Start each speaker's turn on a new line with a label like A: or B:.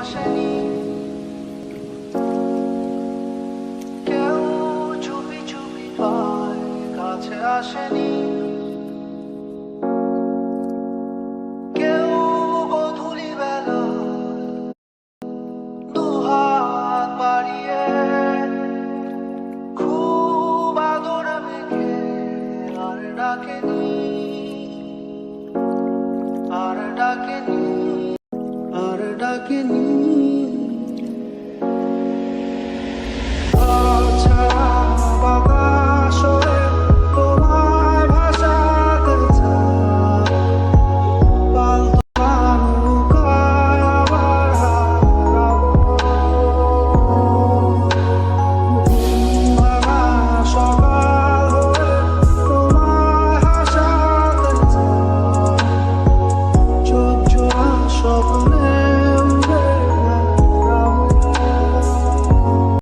A: আসেনি। কেউ চুপি চুপি পায় কাছে আসেনি। কেউ গধূলি বেলা দুহাত বাড়িয়ে খুব আদর মেখে আর ডাকেনি। আর ডাকেনি আর ডাকেনি।